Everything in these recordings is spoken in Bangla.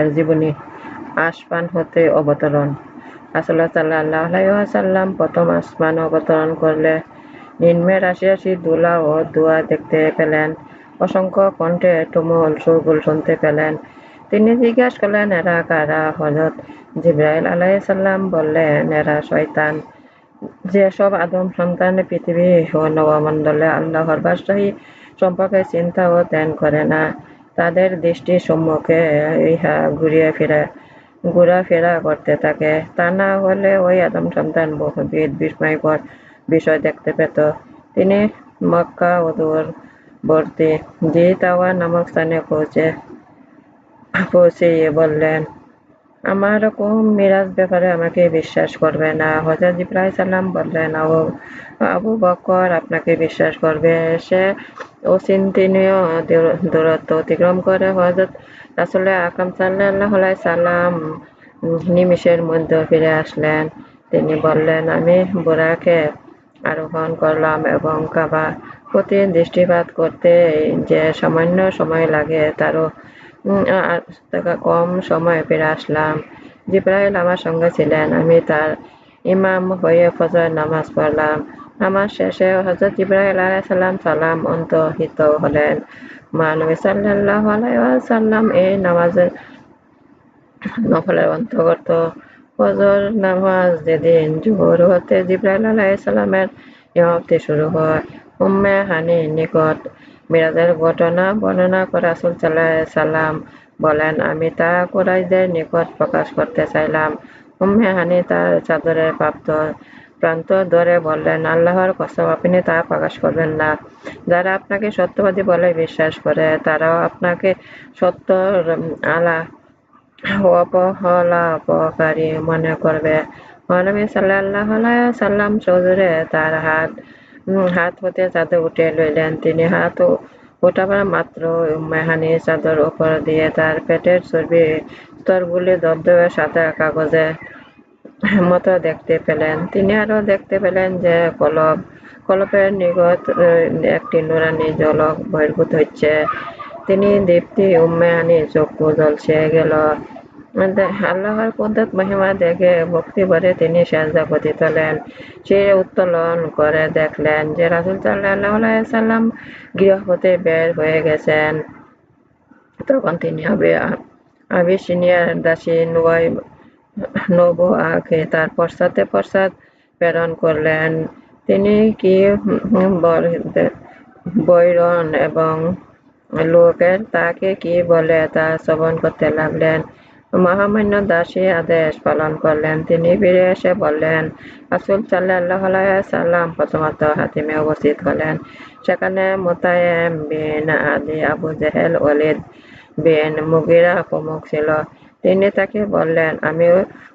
এর জীবনী আসমান হতে অবতরণ। প্রথম আসমানে অবতরণ করলে নিম্নে ধুলা ও ধোঁয়া দেখতে পেলেন, অসংখ্য কণ্ঠে তুমুল শোরগোল শুনতে পেলেন। তিনি জিজ্ঞাসা করলেন, এরা কারা? হযরত জিবরাইল আলাইহিস সালাম বললেন, এরা শয়তান। যে সব আদম সন্তান পৃথিবী ও নবমণ্ডলে আল্লাহর বাদশাহী সম্পর্কে চিন্তা ও ধ্যান করে না। তাদের দৃষ্টির সম্মুখে ইহা ঘুরিয়ে ফিরে, ঘোরাফেরা করতে থাকে। তা না হলে ওই আদম সন্তান বহুবিধ বিস্ময়কর বিষয় দেখতে পেত। তিনি মক্কা ও দূরবর্তী জিতাওয়া নামক স্থানে পৌঁছে পৌঁছিয়ে বললেন আমার কোন মিরাজ ব্যাপারে আমাকে বিশ্বাস করবে না। হজরত ইব্রাহিম সাল্লাম বললেন, আবু আবু বকর আপনাকে বিশ্বাস করবে। সে অচিন্তনীয় দূরত্ব অতিক্রম করে হজরত রাসুল আকরাম সাল্লাহ সাল্লাম নিমিষের মধ্যে ফিরে আসলেন। তিনি বললেন, আমি বোরাকে আরোহণ করলাম এবং কাবা প্রতি দৃষ্টিপাত করতে যে সামান্য সময় লাগে তারও কম সময় ফিরে আসলাম। জিব্রাইল আমার সঙ্গে ছিলেন, আমি তার ইমাম হয়ে ফজর নামাজ পড়লাম। নামাজ শেষে হজরত ইব্রাহিম আলাইসাল্লাম সালাম অন্তহিত হলেন। মানবী সাল্লাহ আলাইসাল্লাম এই নামাজের নফলের অন্তর্গত। ফজর নামাজ যেদিন জোহর হতে জিব্রাইল আলাইসাল্লামের ইমামতি শুরু হয়। উম্মে হানি নিকট মিরাজের ঘটনা বর্ণনা করে রাসুল সাল্লাহ সাল্লাম বলেন, আমি তা কোরাইদের নিকট প্রকাশ করতে চাইলাম। উম্মে হানি তার চাদরের প্রাপ্ত প্রান্ত ধরে বললেন, আল্লাহর কসম, আপনি তা প্রকাশ করবেন না। যারা আপনাকে সত্যবাদী বলে বিশ্বাস করে, তারাও আপনাকে সত্য আলা অপহলাপকারী মনে করবে। মহানবী সাল্লাহ সাল্লাম চৌধুরে তার হাত হাত হতে চাদর উঠে লইলেন তিনি হাত ওঠাবার মাত্র মেহানি চাদর উপর দিয়ে। তার পেটের চর্বি স্তরগুলি দবদবে সাদা কাগজে মতো দেখতে পেলেন। তিনি আরও দেখতে পেলেন যে কলপ, কলপের নিগত একটি নুরানি জলক বহির্ভূত হচ্ছে তিনি দীপ্তি উম্মেহানি চক্ষু জলছে গেল আল্লাহর কুদরত, মহিমা দেখে ভক্তি ভরে তিনি সাজা পতি তোলেন সে উত্তোলন করে দেখলেন যে রাসুল সাল্লাহ সাল্লাম বের হয়ে গেছেন। তখন তিনি আবে আবিসিনিয়ার দাসী নুয়াই নবু আকে তার পশ্চাতে পশ্চাৎ প্রেরণ করলেন। তিনি কি বৈরন এবং লোকের তাকে কি বলে তা শ্রবণ করতে লাগলেন? মহামান্য দাসী আদেশ পালন করলেন। তিনি ফিরে এসে বললেন আসুল সাল্লাহ সাল্লাম প্রথমত হাতিমে উপস্থিত হলেন। সেখানে মোতায়েম বিন আদি আবু জেহেল ওলিদ বিন মুগিরা প্রমুখ ছিল। তিনি তাকে বললেন আমি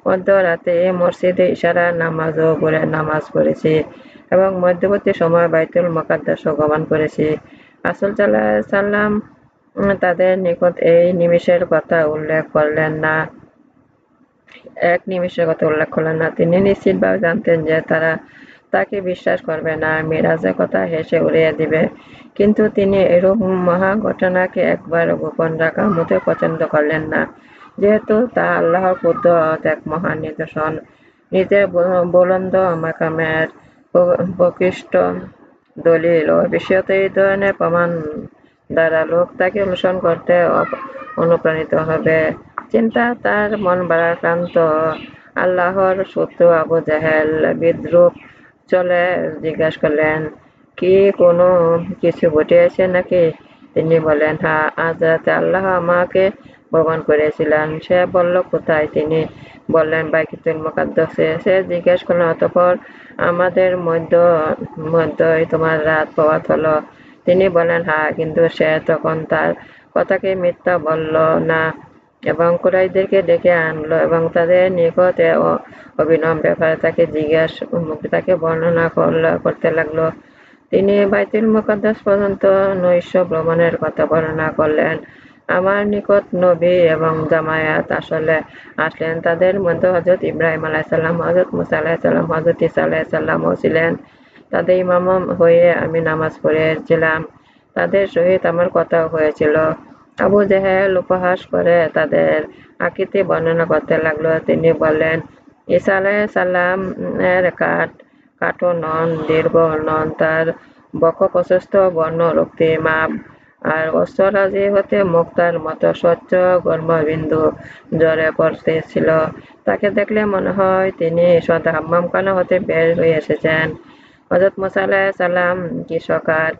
মধ্যরাতে মসজিদে ইশারা, নামাজ ও নামাজ পড়েছি এবং মধ্যবর্তী সময় বাইতুল মকাদ্দাস গমন করেছি। আসল সাল্লাম তাদের নিকট এই নিমিষের কথা উল্লেখ করলেন না। এক নিমিষের কথা উল্লেখ করলেন না। তিনি নিশ্চিতভাবে জানতেন যে তারা তাকে বিশ্বাস করবে না। মিরাজের কথা হেসে উড়িয়ে দিবে। কিন্তু তিনি এরূপ মহা ঘটনাকে একবার গোপন রাখার মতো পছন্দ করলেন না। যেহেতু তা আল্লাহর কুদরত এক মহান নিদর্শন। নিজের বলন্দ মাকামের প্রকৃষ্ট দলিল ও বিষয়ত এই ধরনের প্রমাণ দ্বারা লোক তাকে অনুসরণ করতে অনুপ্রাণিত হবে। চিন্তা তার মন বাড়াক্রান্ত আল্লাহর শত্রু আবু জাহেল বিদ্রুপ চলে জিজ্ঞাসা করলেন, কি কোনো কিছু ঘটিয়েছে নাকি? তিনি বলেন হ্যাঁ আজ রাতে আল্লাহ আমাকে ভ্রমণ করেছিলেন। সে বলল, কোথায়? তিনি বললেন বাইকিতুল মোকাদ্দসে। সে জিজ্ঞেস করলেন, অতপর আমাদের মধ্য মধ্যই তোমার রাত প্রভাত হলো। তিনি বলেন হ্যাঁ কিন্তু সে তখন তার কথাকে মিথ্যা বলল না এবং কুরাইদেরকে ডেকে আনলো এবং তাদের নিকট অভিনব ব্যাপারে তাকে জিজ্ঞাসা তাকে বর্ণনা করতে লাগল। তিনি বাইতুল মুকাদ্দাস পর্যন্ত নৈশ ভ্রমণের কথা বর্ণনা করলেন। আমার নিকট নবী এবং জামায়াত আসলে, আসলেন। তাদের মধ্যে হজরত ইব্রাহিম আলাইসাল্লাম হজরত মুসা আলাহিসাল্লাম হজরত ইসা আলাহিসাল্লামও ছিলেন। তাদের ইমাম হয়ে আমি নামাজ পড়েছিলাম তাদের সহিত আমার কথা হয়েছিল। আবু জেহেল উপহাস করে তাদের আকৃতি বর্ণনা করতে লাগল। তিনি বললেন, ঈসা আলাহ সাল্লামের কাঠ কাঠো নন, দীর্ঘ নন, তার বক প্রশস্ত বর্ণ রক্তি মাপ, আর অশ্বরাজি হতে মুক্তার মতো স্বচ্ছ গর্মবিন্দু জ্বরে পড়তেছিল তাকে দেখলে মনে হয় তিনি সদা হাম্মামখানা হতে বের হয়ে এসেছেন। হজরত মোসাল্লাহ সাল্লাম কৃষকার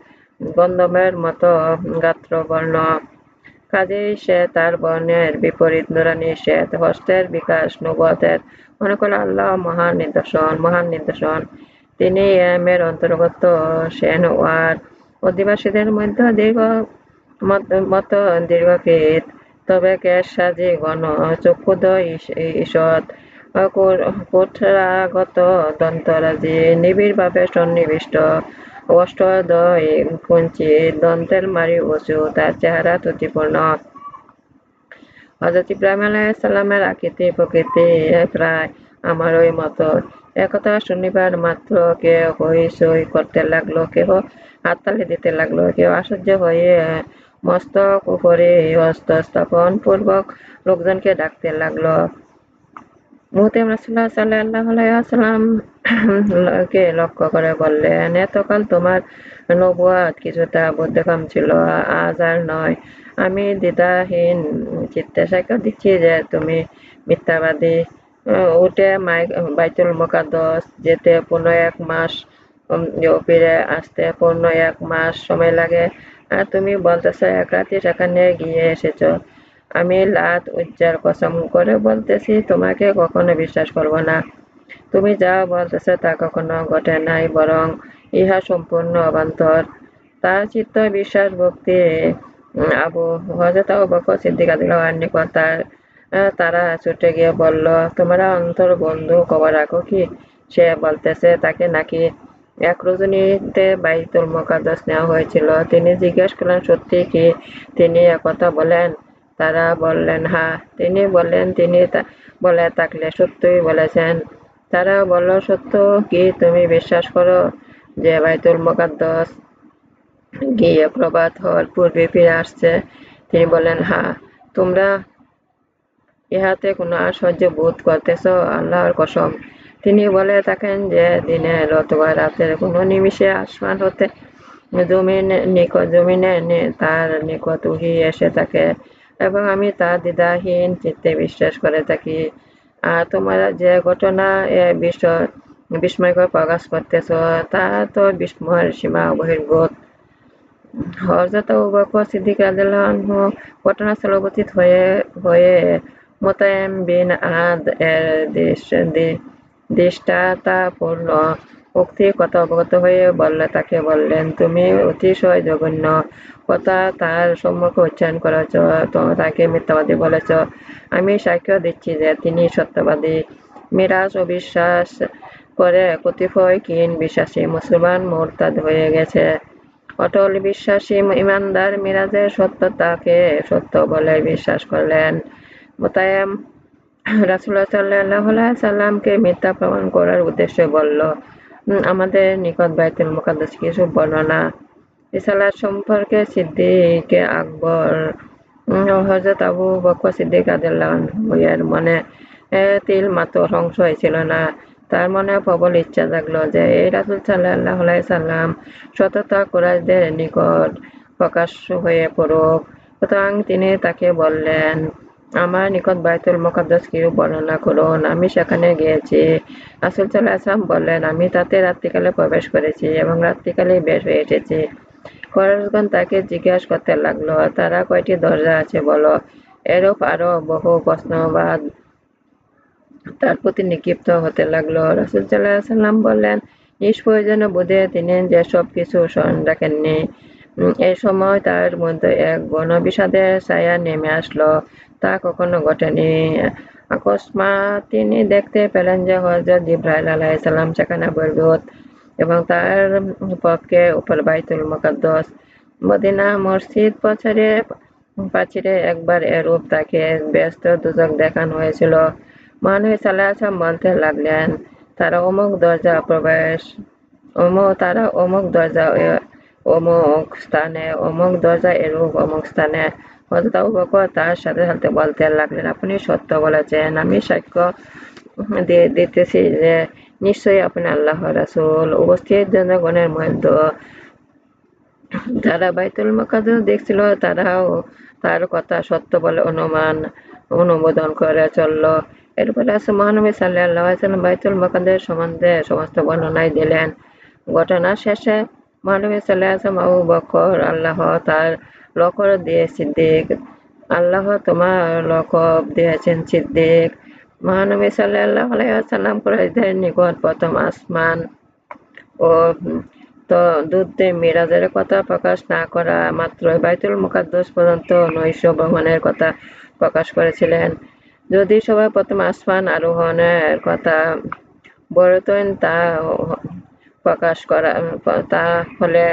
গন্ধমের মতো গাত্রবর্ণ। কাজেই সে তার বর্ণের বিপরীত নুরানি শ্বেত হস্তের বিকাশ নবতের করল আল্লাহ মহান নিদর্শন মহান নিদর্শন। তিনি এমের অন্তর্গত সেন ওয়ার অধিবাসীদের মধ্যে দীর্ঘ মত দীর্ঘকৃত। তবে কেশ সাজি গণ চক্ষুদ ঈষৎ কোঠরাগত দন্তরাজি, নিবিড়ভাবে সন্নিবিষ্ট, অষ্টদয় কুঞ্চিত দন্তের মারি উঁচু, তার চেহারা ত্রুটিপূর্ণ। হজরত ইব্রাহিম আলাইসাল্লামের আকৃতি প্রকৃতি প্রায় আমার ওই মতো। একথা শনিবার মাত্র কে হই সই করতে লাগল, কেহ হাততালি দিতে লাগল কেউ আশ্চর্য হয়ে মস্তক উপরে হস্ত স্থাপন পূর্বক লোকজনকে ডাকতে লাগল। মুহতেম রাসুল্লাহ সাল্লাহ কে লক্ষ্য করে বললেন, এতকাল তোমার নবুয়াত কিছুটা বুদ্ধিকম ছিল, আজ আর নয়। আমি দ্বিধাহীন, চিত্তে সাক্ষ্য দিচ্ছি যে তুমি মিথ্যাবাদী। উঠে মাই, বাইতুল মোকাদ্দস যেতে পনেরো এক মাস ফিরে আসতে পনেরো এক মাস সময় লাগে। আর তুমি বলতেছো, এক রাতে সেখানে গিয়ে এসেছ। আমি লাত উজ্জার কসম করে বলতেছি, তোমাকে কখনো বিশ্বাস করব না। তুমি যা বলতেছো তা কখনো ঘটে নাই, বরং ইহা সম্পূর্ণ অবান্তর। তার চিত্ত, বিশ্বাস, ভক্তি আবু হজরত বকর সিদ্দিক আদিল্লাহর নিকট তার তারা ছুটে গিয়ে বলল, তোমরা অন্তর বন্ধু কবর রাখো কি? সে বলতেছে, তাকে নাকি এক রজনীতে বাইতুল মোকাদ্দাস নেওয়া হয়েছিল। তিনি জিজ্ঞেস করলেন, সত্যি কি তিনি একথা বলেন? তারা বললেন হ্যাঁ তিনি বললেন, তিনি বলে থাকলে সত্যই বলেছেন। তারা বলল, সত্য কি? তুমি বিশ্বাস করো যে বাইতুল মোকাদ্দাস গিয়ে প্রবাদ হওয়ার পূর্বে ফিরে আসছে? তিনি বললেন হ্যাঁ তোমরা ইহাতে কোনো আশ্চর্য বোধ করতেছ? আল্লাহর কসম। তিনি বলে থাকেন যে দিনে অথবা রাতের কোনো নিমিষে আসমান হতে জমিন নিকট জমিনে তার নিকট উহি এসে থাকে। এবং আমি তা দ্বিধাহীন চিত্তে বিশ্বাস করে থাকি। আর তোমরা যে ঘটনা বিষয় বিস্ময়কর প্রকাশ করতেছ, তা তো বিস্ময়ের সীমা বহির্ভূত। হজরত বকর সিদ্দিক রাদিল্লাহ ঘটনাস্থলে উপস্থিত হয়ে হয়ে মোতায়েম বিন আদ এর দৃষ্টাতাপূর্ণ উক্তি কথা অবগত হয়ে বললে, তাকে বললেন, তুমি অতিশয় জঘন্য। কথা তার সম্মুখে উচ্চারণ করেছ তাকে মিথ্যাবাদী বলেছ। আমি সাক্ষ্য দিচ্ছি যে তিনি সত্যবাদী। মিরাজ ও বিশ্বাস করে কতিপয় কিন বিশ্বাসী মুসলমান মোরতাদ হয়ে গেছে। অটল বিশ্বাসী ইমানদার মিরাজের সত্যতাকে সত্য বলে বিশ্বাস করলেন। মোতায়েম রাসুল্লাহ সাল্লাহ সাল্লামকে মিথ্যা প্রমাণ করার উদ্দেশ্যে বলল আমাদের নিকট বাইতুল মুকাদ্দাস কিছু বর্ণনা রিসালাত সম্পর্কে সিদ্দিকে আকবর হজরত আবু বকর সিদ্দিক আদাল্লাহের মনে তিল মাত্র সংশয় হয়েছিল না। তার মনে প্রবল ইচ্ছা জাগলো যে এই রাসুল সাল্লাহ সাল্লাম সততা কুরাইশদের নিকট প্রকাশ হয়ে পড়ুক। সুতরাং তিনি তাকে বললেন আমার নিকট বাইতুল মোকাদ্দাস কি বর্ণনা করুন আমি সেখানে গিয়েছি। রাসুল সাল্লাহ আসলাম বললেন, আমি তাতে রাত্রিকালে প্রবেশ করেছি এবং রাত্রিকালে বের হয়ে এসেছি। খরচগণ তাকে জিজ্ঞাসা করতে লাগল, তারা কয়টি দরজা আছে বলো? এরূপ আরও বহু প্রশ্নবাদ তার প্রতি নিক্ষিপ্ত হতে লাগল। রাসুল সাল্লাহ সাল্লাম বললেন নিষ্প্রয়োজন বোধে তিনি যে সব কিছু স্মরণ রাখেননি। এই সময় তার মধ্যে এক গণবিষাদের ছায়া নেমে আসলো। তা কখনো ঘটেনি। আকস্মাত তিনি দেখতে পেলেন যে হজরত জিব্রাইল আলাইসাল্লাম সেখানে বরবত এবং তার পক্ষে উপর বাইতুল মোকাদ্দস। মদিনা মসজিদ পছরে পাচিরে একবার এরূপ তাকে ব্যস্ত দুজক দেখানো হয়েছিল। মানুষ সাল্লাহ বলতে লাগলেন, তারা অমুক দরজা প্রবেশ, অমুক, তারা অমুক দরজা অমুক স্থানে অমুক দরজা এরূপ অমুক স্থানে। হযরত আবু বকর তার সাথে সাথে বলতে লাগলেন, আপনি সত্য বলেছেন, আমি সাক্ষ্য দিতেছি যে নিশ্চয়ই আপনি আল্লাহ রাসূল। উপস্থিত জনগণের মধ্যে যারা বাইতুল মুকাদ্দাস দেখছিল, তারাও তার কথা সত্য বলে অনুমান, অনুমোদন করে চলল। এরপরে মহানবী আলাইহি বাইতুল মুকাদ্দাস সম্বন্ধে সমস্ত বর্ণনায় দিলেন। ঘটনা শেষে মহানবী সাল্লাম আবু বকর আল্লাহ তার লকব দিয়ে সিদ্দিক আল্লাহ তোমার লকব দিয়েছেন সিদ্দিক। মহানবী সাল্লাল্লাহু আলাইহি ওয়াসাল্লাম কুরাইশদের নিকট প্রথম আসমান ও তো দুধে মিরাজের কথা প্রকাশ না করা মাত্র বাইতুল মুকাদ্দাস পর্যন্ত নৈশ ভ্রমণের কথা প্রকাশ করেছিলেন। যদি সবাই প্রথম আসমান আরোহণের কথা বলতেন, তা প্রকাশ করা তা হলে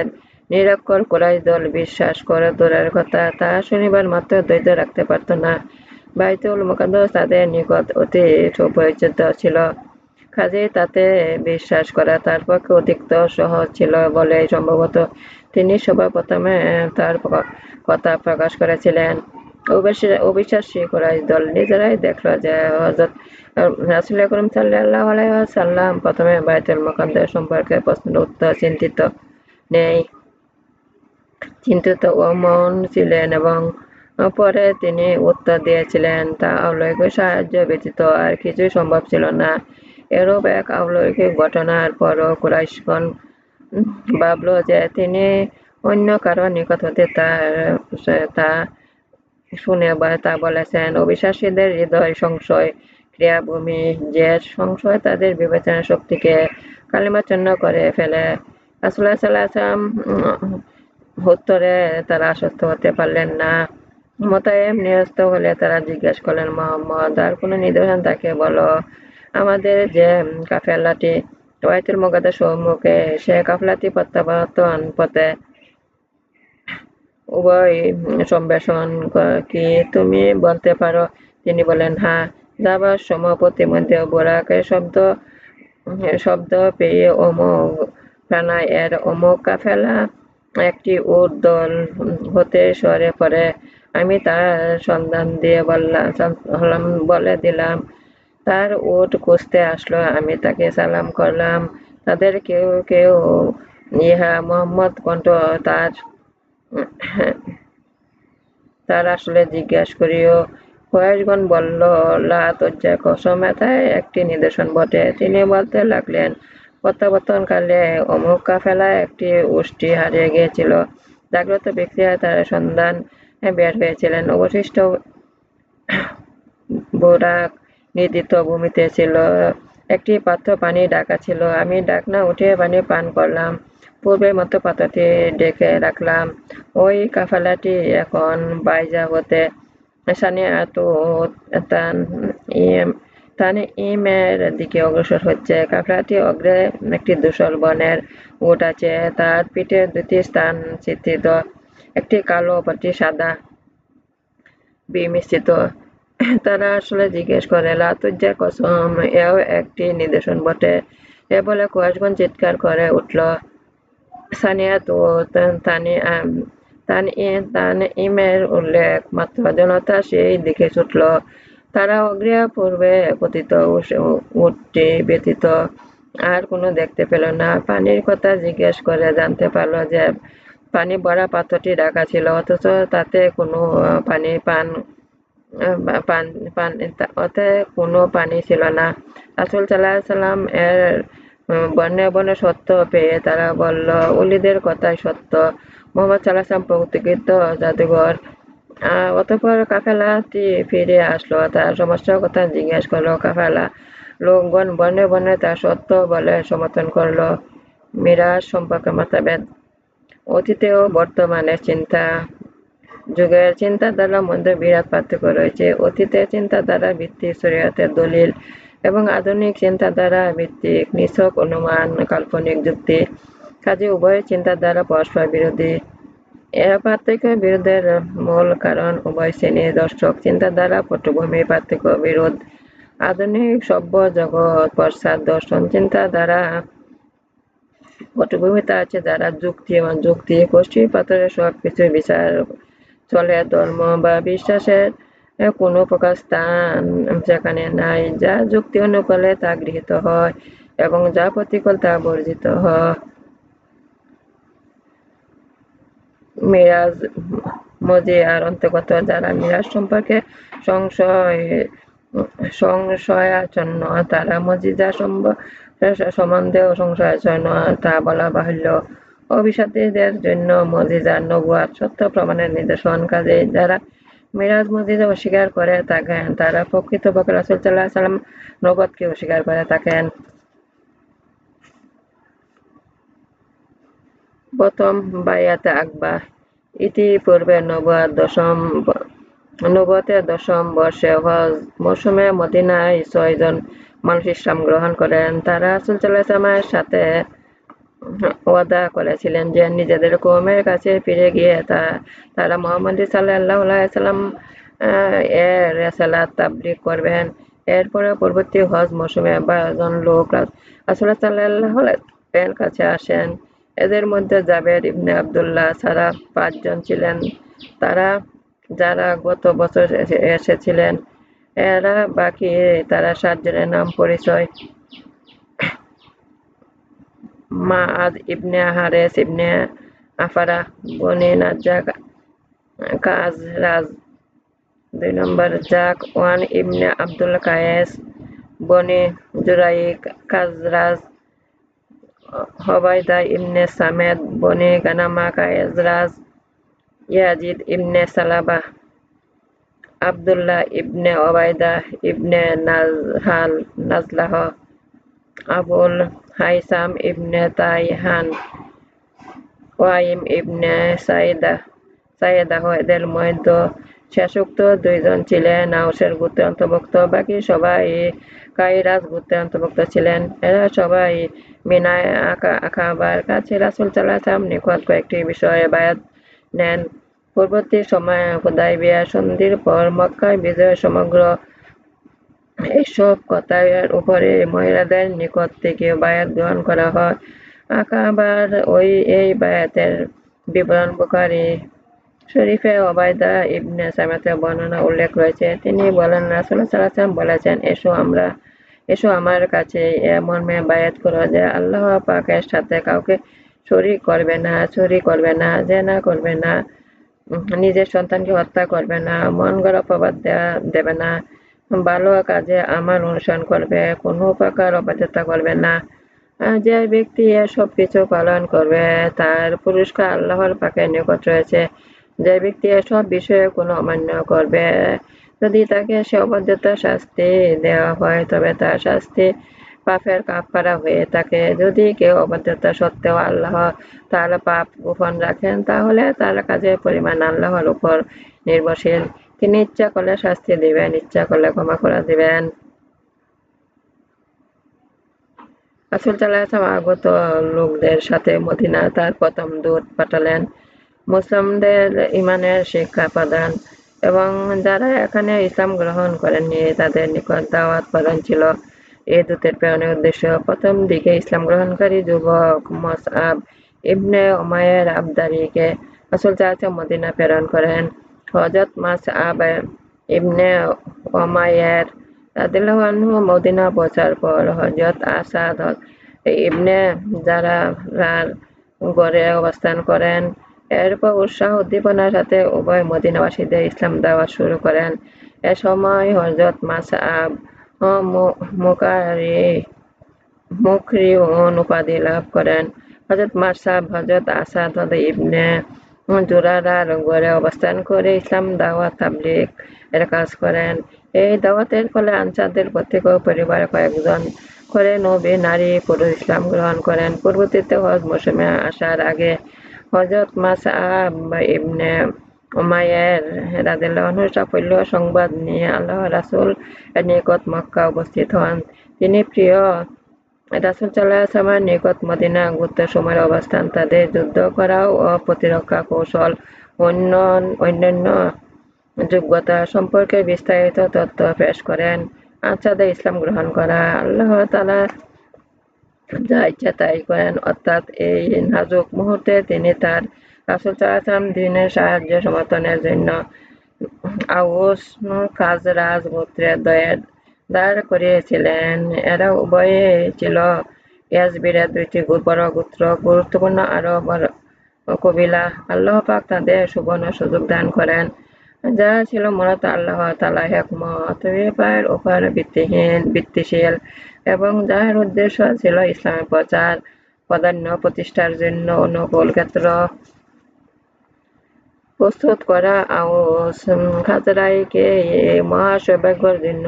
নিরক্ষর কোরাই দল বিশ্বাস করে দূরের কথা, তা শনিবার মাত্র ধৈর্য রাখতে পারত না। বাইতুল মুকাদ্দাস তাদের নিকট অতি সুপরিচিত ছিল। কাজেই তাতে বিশ্বাস করা তার পক্ষে অধিকতর সহজ ছিল বলে সম্ভবত তিনি সবার প্রথমে তার কথা প্রকাশ করেছিলেন। অবিশ্বাসী দল নিজেরাই দেখল যে হজরত সাল্লাম প্রথমে মোকাদ্দার সম্পর্কে প্রশ্নের উত্তর চিন্তিত নেই। চিন্তিত ও মন ছিলেন এবং পরে তিনি উত্তর দিয়েছিলেন, তা অলৌকিক সাহায্য ব্যতীত আর কিছুই সম্ভব ছিল না। এরূপ এক অলৌকিক ঘটনার পরও কুরাইশগণ ভাবল যে তিনি অন্য কারও নিকট হতে তার তা শুনে তা বলেছেন। অবিশ্বাসীদের হৃদয় সংশয়, ক্রিয়াভূমি যে সংশয় তাদের বিবেচনা শক্তিকে কালিমাচ্ছন্ন করে ফেলে। রাসুল্লাহ উত্তরে তারা আশ্বস্ত হতে পারলেন না। মোতায়েম নিরস্ত হলে তারা জিজ্ঞেস করলেন, মোহাম্মদ, আর কোনো নিদর্শন তাকে বলো? আমাদের যে কাফেলাটি ওয়াইতুল মোগাদের সম্মুখে সে কাফলাটি প্রত্যাবর্তন পথে উভয় সম্বেষণ কি তুমি বলতে পারো? তিনি বলেন হ্যাঁ যাবার সময় প্রতিমধ্যে বোরাকের শব্দ শব্দ পেয়ে অমুক প্রাণায় এর অমুক কাফেলা একটি উট দল হতে সরে পড়ে। আমি তার সন্ধান দিয়ে বললাম বলে দিলাম। তার উট খুঁজতে আসলো। আমি তাকে সালাম করলাম, তাদের কেউ কেউ ইহা মোহাম্মদ কণ্ঠ তার তার আসলে জিজ্ঞাস করিও কয়েকজন বলল লাতজ্জা কসম এথায় একটি নিদর্শন বটে। তিনি বলতে লাগলেন, প্রত্যাবর্তনকালে অমুক কাফেলায় একটি উষ্টি হারিয়ে গিয়েছিল। জাগ্রত ব্যক্তিরা তার সন্ধান বের হয়েছিলেন। অবশিষ্ট বোরাক নির্দিত ভূমিতে ছিল। একটি পাত্র পানি ডাকা ছিল। আমি ডাকনা উঠে পানি পান করলাম। পূর্বের মতো পাতাটি ডেকে রাখলাম। ওই কাফালাটি এখন বাইজা হতে ইমের দিকে অগ্রসর হচ্ছে। কাফলাটি অগ্রে একটি দুসল বনের উট আছে। তার পিঠে দুটি স্থান চিত্রিত। একটি কালো, অপরটি সাদা। বিমিশ্রিত। তারা আসলে জিজ্ঞেস করে, লাতুজ্জার কসম, এও একটি নির্দেশন বটে? এ বলে কুয়াশগঞ্জ চিৎকার করে উঠল। সানিয়া তো তানি তান তান ইমের উল্লেখ মাত্র জনতা সেই দিকে ছুটল তারা অগ্রিয়া পূর্বে পতিত উঠটি ব্যতীত আর কোনো দেখতে পেল না পানির কথা জিজ্ঞেস করে জানতে পারল যে পানি ভরা পাত্রটি রাখা ছিল অথচ তাতে কোনো পানি পান পান পান ওতে কোনো পানি ছিল না রাসুল সাল্লাহ সাল্লাম এর বর্ণে বর্ণে সত্য পেয়ে তারা বলল উলিদের কথাই সত্য। মোহাম্মদ সাল্লাহ সাল্লাম প্রকৃত জাদুঘর। অতপর কাফেলাটি ফিরে আসলো, তার সমস্যার কথা জিজ্ঞেস করল, কাফেলা, লোকগণ বর্ণে বর্ণে তার সত্য বলে সমর্থন করল। মিরাজ সম্পর্কে মতাবেদ অতীতে ও বর্তমানের চিন্তা, যুগের চিন্তাধারার মধ্যে বিরাট পার্থক্য রয়েছে। অতীতের চিন্তাধারা ভিত্তিক শরীয়তের দলিল। এবং আধুনিক চিন্তাধারা, ভিত্তিক, নিছক অনুমান, কাল্পনিক যুক্তি, কাজে উভয় চিন্তাধারা পরস্পর বিরোধী। এ পার্থক্য বিরোধের মূল কারণ উভয় শ্রেণির দর্শক। চিন্তাধারা, পটভূমি, পার্থক্য, বিরোধ, আধুনিক সভ্য জগৎ, পশ্চাৎ দর্শন, চিন্তাধারা পটভূমিতে আছে যারা যুক্তি এবং যুক্তি, গোষ্ঠীর পাথরে সব কিছু বিচার চলে, ধর্ম বা বিশ্বাসের কোনো প্রকার স্থান যেখানে নাই, যা যুক্তি অনুকূলে তা গৃহীত হয় এবং যা প্রতিকূল তা বর্জিত হয়। মিরাজ মজি আর অন্তর্গত যারা মিরাজ সম্পর্কে সংশয়, সংশয়াচ্ছন্ন, তারা মজিদা সম্বন্ধেও সংশয়াচ্ছন্ন, তা বলা বাহুল্য। অভিশাপীদের জন্য মজিজা নবুয়াত সত্য প্রমাণের নিদর্শন। কাজে যারা মিরাজ মজিদা অস্বীকার করে থাকেন তারা প্রকৃতপক্ষে রাসুল সাল্লাহ সাল্লাম নবদকে অস্বীকার করে থাকেন প্রথম বায়াতে আকবা। ইতিপূর্বে নবাদ দশম নবতের দশম বর্ষে হজ মৌসুমে মদিনায় ছয়জন মানুষ ইসলাম গ্রহণ করেন। তারা সুলসালামের সাথে ওয়াদা করেছিলেন যে নিজেদের কৌমের কাছে ফিরে গিয়ে তা, তারা মোহাম্মদ সাল্লাহ এর রেসালাত তাবলিক করবেন। এরপরে পরবর্তী হজ মৌসুমে বারোজন লোক রাসুল্লাহ সাল্লাহ এর কাছে আসেন। এদের মধ্যে জাবের ইবনে আবদুল্লাহ ছাড়া পাঁচজন ছিলেন। তারা, যারা গত বছর এসেছিলেন, এরা বাকি, তারা সাতজনের নাম পরিচয়। মা আদ ইবনে হারেস ইবনে আফারা, বনি নাজ্জাক কাজ রাজ দুই নম্বর, জাক ওয়ান ইবনে আব্দুল কায়েস, বনি জুরাই কাজরাজ Ubaida ibn Samed, Bani Ghanama কায়েজরাজ Yazid ibn Salaba, Abdullah ibn Ubaida ibn Najhal, Najlah, Abul Haisam ibn Taihan Uwaim ibn Saida Saidah এদের মধ্যে শেষোক্ত দুইজন ছিলেন নাউসের গোত্রের অন্তর্ভুক্ত, বাকি সবাই কাইরাজ গোত্রের অন্তর্ভুক্ত ছিলেন। এরা সবাই মিনায় আকা আকাবার কাছে রাসুল চালাচাম নিকট কয়েকটি বিষয়ে বায়াত নেন। পূর্ববর্তী সময়ে হুদাইবিয়া সন্ধির পর মক্কায় বিজয় সমগ্র এইসব কথার উপরে মহিলাদের নিকট থেকে বায়াত গ্রহণ করা হয়। আকাবার ওই এই বায়াতের বিবরণ বুখারি শরীফে ওবায়দা ইবনে সামাতের বর্ণনা উল্লেখ রয়েছে। তিনি বলেন রাসুল্লাহ সাল্লাম বলেছেন, এসো আমরা, এসো আমার কাছে এমন মেয়ে বায়াত করো যে আল্লাহ পাকের সাথে কাউকে চুরি করবে না, চুরি করবে না, জেনা করবে না, নিজের সন্তানকে হত্যা করবে না, মন গড়া অপবাদ দেওয়া দেবে না ভালো কাজে আমার অনুসরণ করবে, কোনো প্রকার অবাধ্যতা করবে না। যে ব্যক্তি সব কিছু পালন করবে, তার পুরস্কার আল্লাহর পাকে নিকট রয়েছে। যে ব্যক্তি সব বিষয়ে কোনো অমান্য করবে, যদি তাকে সে অবাধ্যতা শাস্তি দেওয়া হয়, তবে তার শাস্তি পাপের কাফারা হয়ে থাকে। যদি কেউ অবাধ্যতা সত্ত্বেও আল্লাহ তার পাপ গোপন রাখেন, তাহলে তার কাজের পরিমাণ আল্লাহর উপর নির্ভরশীল। তিনি ইচ্ছা করলে শাস্তি দিবেন, ইচ্ছা করলে ক্ষমা করে দিবেন। রাসুল সাল্লাহ আগত লোকদের সাথে মদিনা তার প্রথম দূত পাঠালেন। মুসলিমদের ইমানের শিক্ষা প্রদান এবং যারা এখানে ইসলাম গ্রহণ করেননি, তাদের নিকট দাওয়াত প্রদান ছিল। এই দূতের প্রেরণের উদ্দেশ্য, প্রথম দিকে ইসলাম গ্রহণকারী যুবক মসআব ইবনে ওমায়ের আবদারিকে রাসুল চাচা মদিনা প্রেরণ করেন। হজরত মাস আব ইবনে ওমায়ের রাদিল্লাহু মদিনা পৌঁছার পর হজরত আসাদ ইবনে যারা গড়ে অবস্থান করেন। এরপর উৎসাহ উদ্দীপনার সাথে উভয় মদিনাবাসীদের ইসলাম দেওয়া শুরু করেন। এ সময় হজরত মাসাব মুকারি মুখরি উপাধি লাভ করেন। হজরত মাসাব হজরত আসাদ ইবনে জোরারার গড়ে অবস্থান করে ইসলাম দাওয়াত তাবলিক এর কাজ করেন। এই দাওয়াতের ফলে আনসারদের প্রত্যেক পরিবারে কয়েকজন করে নবী, নারী, পুরুষ ইসলাম গ্রহণ করেন। পূর্বতীতে হজ মৌসুমে আসার আগে হজরত মাসাব ইবনে উমায়ের রাদিল্লাহর সাফল্য সংবাদ নিয়ে আল্লাহ রাসুল নিকট মক্কা উপস্থিত হন। তিনি প্রিয় রাসুল সাল্লাহ নিকট মদিনা গুপ্ত সময়ের অবস্থান, তাদের যুদ্ধ করাও ও প্রতিরক্ষা কৌশল অন্য অন্যান্য যোগ্যতা সম্পর্কে বিস্তারিত তথ্য পেশ করেন। আচ্ছাদে ইসলাম গ্রহণ করা, আল্লাহ তালা যা ইচ্ছা তাই করেন। অর্থাৎ এই নাজুক মুহূর্তে তিনি তার রাসুল সাল্লাম দিনের সাহায্য সমর্থনের জন্য আউস খাজরাজ গোত্রের দয়ের দাঁড় করিয়েছিলেন। এরা উভয়ে ছিল ইয়াজবিরের দুইটি বড় গোত্র। গুরুত্বপূর্ণ আরও কবিলা। আল্লাহ পাক তাদের সুবর্ণ সুযোগ দান করেন। যা ছিল মূলত আল্লাহ তালা হেকমত। বিপায়ের উপর ভিত্তিহীন, ভিত্তিশীল এবং যার উদ্দেশ্য ছিল ইসলামের প্রচার, প্রাধান্য প্রতিষ্ঠার জন্য অনুকূল ক্ষেত্র। প্রস্তুত করা আউস। খাজরাইকে মহাসৌভাগ্যের জন্য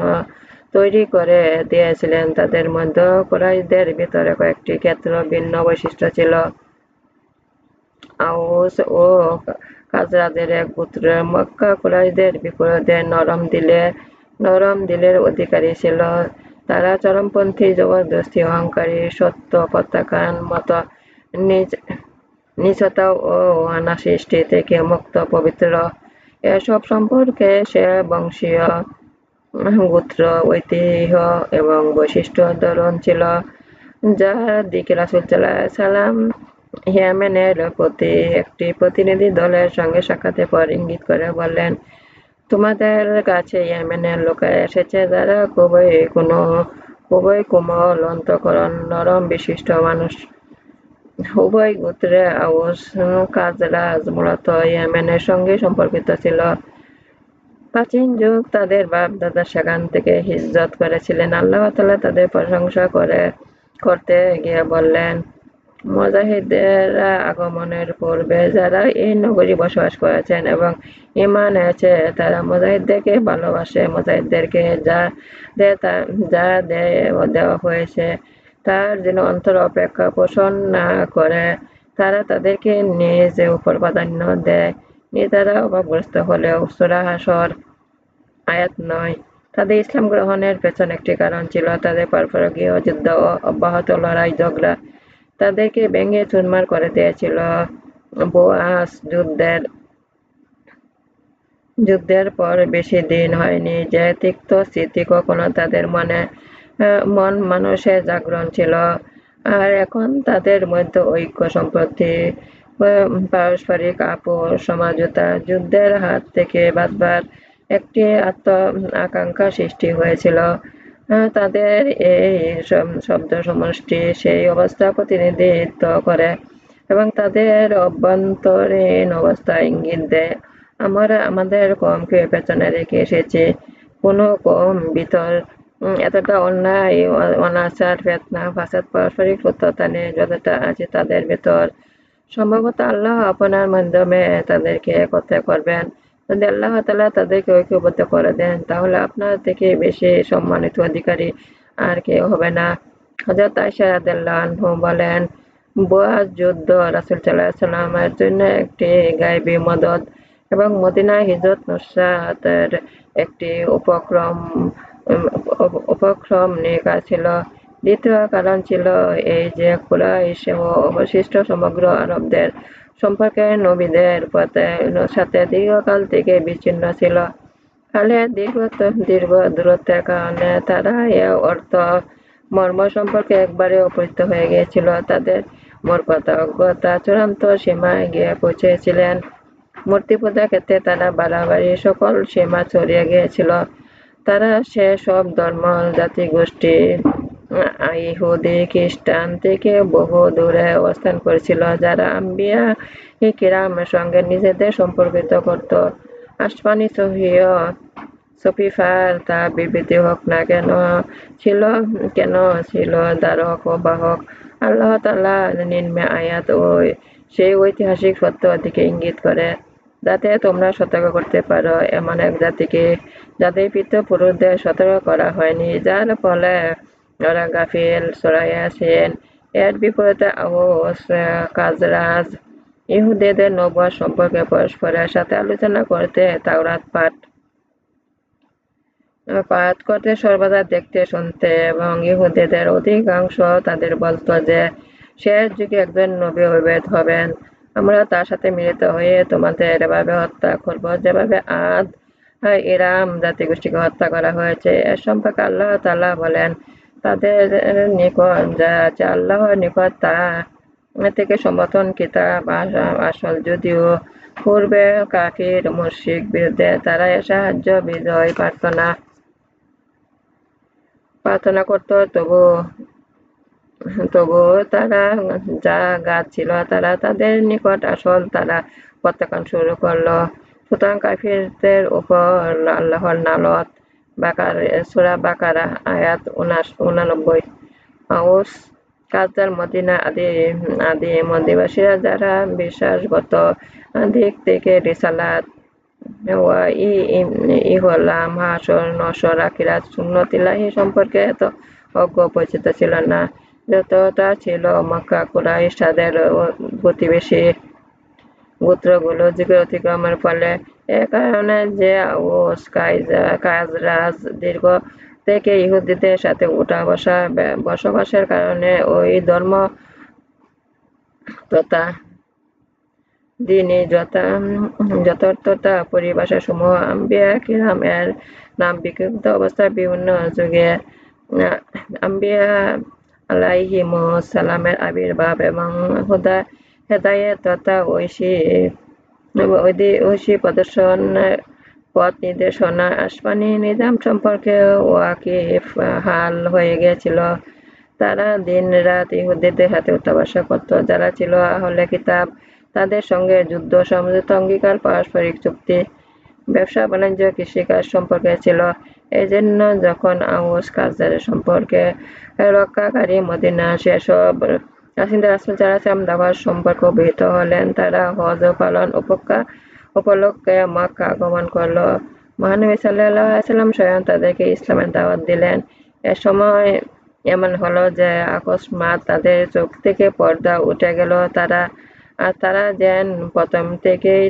তৈরি করে দিয়েছিলেন। তাদের মধ্যে কুরাইশদের ভিতরে কয়েকটি ক্ষেত্র ভিন্ন বৈশিষ্ট্য ছিল। আউস ও খাজরাদের এক পুত্র মক্কা কুরাইশদের বিপরীতে নরম দিলে, নরম দিলের অধিকারী ছিল। তারা চরমপন্থী, জবরদস্তি, অহংকারী, সত্য প্রত্যাখ্যান মতো নিজ নিচতা ও অনাসৃষ্টি থেকে মুক্ত পবিত্র। এসব সম্পর্কে সে বংশীয় গোত্র ঐতিহ্য এবং বৈশিষ্ট্য ধরন ছিল যার দিকে রাসুল সাল্লাম ইয়েমেনের প্রতি একটি প্রতিনিধি দলের সঙ্গে সাক্ষাতের পর ইঙ্গিত করে বললেন, তোমাদের কাছে ইয়েমেনের লোকেরা এসেছে যারা খুবই কোনো, খুবই কোমল, অন্তকরণ, নরম, বিশিষ্ট মানুষ। উভয় গোত্রে আউস, কাজরাজ মূলত ইয়েমেনের সঙ্গে সম্পর্কিত ছিল। প্রাচীন যুগ তাদের বাপ দাদা সেখান থেকে হিজরত করেছিলেন। আল্লাহ তালা তাদের প্রশংসা করে, করতে গিয়ে বললেন মুজাহিদের আগমনের পূর্বে যারা এই নগরী বসবাস করেছেন এবং ইমান আছে তারা মজাহিদদেরকে ভালোবাসে। মুজাহিদদেরকে যা যা দেওয়া হয়েছে, তার যেন অন্তর অপেক্ষা পোষণ না করে, তারা তাদেরকে নিজ উপর প্রাধান্য দেয়। নিজেরা অভাবগ্রস্ত হলেও সুরা হাসর আয়াত নয়। তাদের ইসলাম গ্রহণের পেছনে একটি কারণ ছিল তাদের পারপরগীয় যুদ্ধ ও অব্যাহত লড়াই ঝগড়া। তাদেরকে ভেঙে চুরমার করে দিয়েছিল বোয়াস। যুদ্ধের যুদ্ধের পর বেশি দিন হয়নি যে তিক্ত স্মৃতি কখনো তাদের মনে, মন মানুষের জাগরণ ছিল। আর এখন তাদের মধ্যে ঐক্য সম্পত্তি পারস্পরিক আপোষ সমাজতা যুদ্ধের হাত থেকে বাঁচবার একটি আত্ম আকাঙ্ক্ষা সৃষ্টি হয়েছিল। তাদের এই শব্দ সমষ্টি সেই অবস্থা প্রতিনিধিত্ব করে এবং তাদের অভ্যন্তরীণ অবস্থা ইঙ্গিত দেয়। আমরা, আমাদের কমকে পেছনে রেখে এসেছি। কোনো কম ভিতর এতটা অন্যায়, অনাচার, ফেতনা, ফাসাদ, পারস্পরিক সত্যতা নেই যতটা আছে তাদের ভেতর। সম্ভবত আল্লাহ আপনার মাধ্যমে তাদেরকে একত্রে করবেন। যদি আল্লাহ তালা তাদেরকে ঐক্যবদ্ধ করে দেন, তাহলে আপনার থেকে বেশি সম্মানিত অধিকারী আর কেউ হবে না। হজরত আয়সা রাদাল্লাহ বলেন বোয়াজ যুদ্ধ রাসুল সাল্লাহ সাল্লামের জন্য একটি গাইবী মদত এবং মদিনা হিজরত নুসরাতের একটি উপক্রম উপক্রম নিকা ছিল। দ্বিতীয় কারণ ছিল এই যে কুরাইশ ও অবশিষ্ট সমগ্র আরবদের সম্পর্কে নবীদের সাথে দীর্ঘকাল থেকে বিচ্ছিন্ন ছিল। ফলে দীর্ঘ দীর্ঘ দূরত্বের কারণে তারা এ অর্থ মর্ম সম্পর্কে একবারে অপরিচিত হয়ে গিয়েছিল। তাদের মূর্খতা অজ্ঞতা চূড়ান্ত সীমায় গিয়ে পৌঁছেছিলেন। মূর্তি পূজার ক্ষেত্রে তারা বাড়াবাড়ি সকল সীমা ছড়িয়ে গিয়েছিল। তারা সে সব ধর্ম, জাতি, গোষ্ঠী ইহুদি খ্রিস্টান থেকে বহু দূরে অবস্থান করেছিল, যারা আম্বিয়া কিরামের সঙ্গে নিজেদের সম্পর্কিত করত। আসমানি সহিয় সফিফার তা বিবৃতি হোক না কেন ছিল কেন ছিল দ্বারক ও বাহক। আল্লাহ তালা নিম্নে আয়াত ও সেই ঐতিহাসিক সত্য দিকে ইঙ্গিত করে, যাতে তোমরা সতর্ক করতে পারো। এমন এক জাতিকে, যাদের পিতৃপুরুষদের সতর্ক করা হয়নি, যার ফলে ওরা গাফিল সরাইয়াছেন এর বিপরীতে আউস কাজরাজ। ইহুদেদের নবুয়া সম্পর্কে পরস্পরের সাথে আলোচনা করতে তাওরাত পাঠ পাঠ করতে সর্বদা দেখতে, শুনতে এবং ইহুদেদের অধিকাংশ তাদের বলতো যে, শেষ যুগে একজন নবী অবেদ হবেন। আমরা তার সাথে মিলিত হয়ে তোমাদের এভাবে হত্যা করব। যেভাবে আদ, ইরাম জাতিগোষ্ঠীকে হত্যা করা হয়েছে এর সম্পর্কে আল্লাহ তালা বলেন তাদের নিকট, যা আছে আল্লাহর নিকট তা থেকে সমর্থন কিতাব আসল। যদিও পূর্বে কাফির, মুশরিক বিরুদ্ধে তারা সাহায্য, বিজয়, প্রার্থনা প্রার্থনা করত। তবু তবু তারা যা গাছ ছিল তারা তাদের নিকট আসল তারা প্রত্যাখ্যান শুরু করল। সুতরাং কাফিরদের উপর আল্লাহর নালত বাকার সুরা বাকারা, আয়াত উনাশ, উনানব্বই। আউস কাজার মদিনা আদি আদি মন্দিবাসীরা যারা বিশ্বাসগত দিক থেকে রিসালাত ইহলাম, হাসর, নসর, আখিরাত সুন্নতিলাহি সম্পর্কে এত অজ্ঞ পরিচিত ছিল না। যতটা ছিল মক্কা কুরাইশ তাদের প্রতিবেশী গোত্রগুলো যুগের অতিক্রমের ফলে এ কারণে যে আউস কাজরাজ দীর্ঘ থেকে ইহুদিদের সাথে উঠা বসা বসবাসের কারণে ওই ধর্ম তথা দিনই যথার্থতা পরিভাষা সমূহ আম্বিয়া কিরাম এর নাম বিক্ষিপ্ত অবস্থায় বিভিন্ন যুগে আম্বিয়া আলাইহিম সালামের আবির্ভাব এবং হুদা হেদায়েত তথা ঐশী ঐশী প্রদর্শন পথ নির্দেশনা আসমানি নিজাম সম্পর্কে ওয়াকিফ হাল হয়ে গিয়েছিল। তারা দিন রাত ইহুদিদের হাতে উত্তাবাসা করত যারা ছিল আহলে কিতাব তাদের সঙ্গে যুদ্ধ সমঝোতা অঙ্গীকার, পারস্পরিক চুক্তি, ব্যবসা, বাণিজ্য, কৃষিকাজ সম্পর্কে ছিল। এই জন্য যখন আউস কাজদারের সম্পর্কে রক্ষাকারী মদিনা সেসব বাসিন্দা রাসুল চালাচাম দাবার সম্পর্ক অভিহিত হলেন তারা হজ পালন উপকা উপলক্ষে মক্কা আগমন করল। মহানবী সাল্লাহ সাল্লাম স্বয়ং তাদেরকে ইসলামের দাওয়াত দিলেন। এ সময় এমন হলো যে আকস্মাত তাদের চোখ থেকে পর্দা উঠে গেল। তারা আর তারা যেন প্রথম থেকেই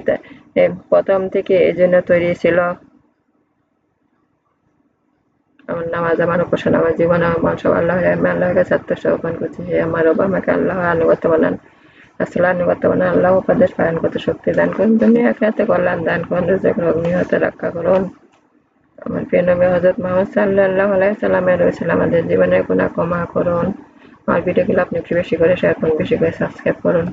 প্রথম থেকে এই জন্য তৈরি ছিল। আমার নামাজ আমার উপাসনা আমার জীবন, আমার মন সব আল্লাহ আমি আল্লাহকে আত্মসমর্পণ করছি যে আমার ওবা আমাকে আল্লাহ আনুগত বানান আসলে আনুগত বানান আল্লাহ উপদেশ পালন করতে শক্তি দান করুন দুনিয়া খেতে কল্যাণ দান করুন, রোজক অগ্নি হতে রক্ষা করুন। আমার প্রিয় নবী হজরত মোহাম্মদ সাল্লাহ আলাইসাল্লামের রয়েছিল আমাদের জীবনের গুণা ক্ষমা করুন। আমার ভিডিওগুলো আপনি একটু বেশি করে শেয়ার করুন, বেশি করে সাবস্ক্রাইব করুন।